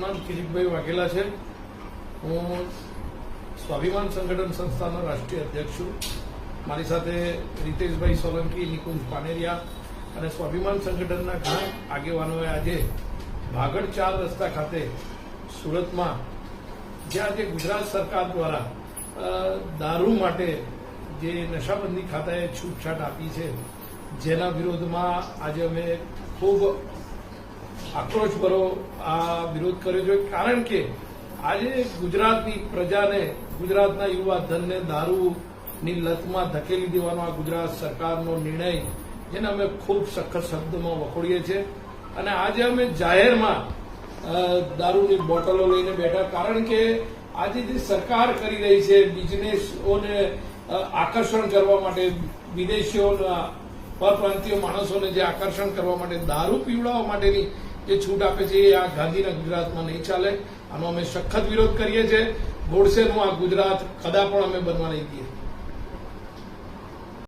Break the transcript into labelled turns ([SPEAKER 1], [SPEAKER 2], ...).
[SPEAKER 1] મારું નામ કિરીટભાઈ વાઘેલા છે. હું સ્વાભિમાન સંગઠન સંસ્થાનો રાષ્ટ્રીય અધ્યક્ષ છું. મારી સાથે રીતેશભાઈ સોલંકી, નિકુંજ પાનેરિયા અને સ્વાભિમાન સંગઠનના ઘણા આગેવાનોએ આજે ભાગડ ચાર રસ્તા ખાતે સુરતમાં જ્યાં આજે ગુજરાત સરકાર દ્વારા દારૂ માટે જે નશાબંધી ખાતાએ છૂટછાટ આપી છે, જેના વિરોધમાં આજે અમે ખૂબ આક્રોશભરો આ વિરોધ કર્યો જોઈએ કારણ કે આજે ગુજરાતની પ્રજાને ગુજરાતના યુવા દારૂની લતમાં ધકેલી દેવાનો આ ગુજરાત સરકારનો નિર્ણય જેને અમે ખૂબ સખત શબ્દમાં વખોડીએ છીએ. અને આજે અમે જાહેરમાં દારૂની બોટલો લઈને બેઠા. કારણ કે આજે જે સરકાર કરી રહી છે બિઝનેસોને અ, આકર્ષણ કરવા માટે વિદેશીઓના પરપ્રાંતીય માણસોને જે આકર્ષણ કરવા માટે દારૂ પીવડાવવા માટેની જે છૂટ આપે છે એ આ ગાંધીના ગુજરાતમાં નહીં ચાલે. આનો અમે સખત વિરોધ કરીએ છીએ. ગોડસેનું આ ગુજરાત કદા પણ અમે બનવા નહીં દઈએ.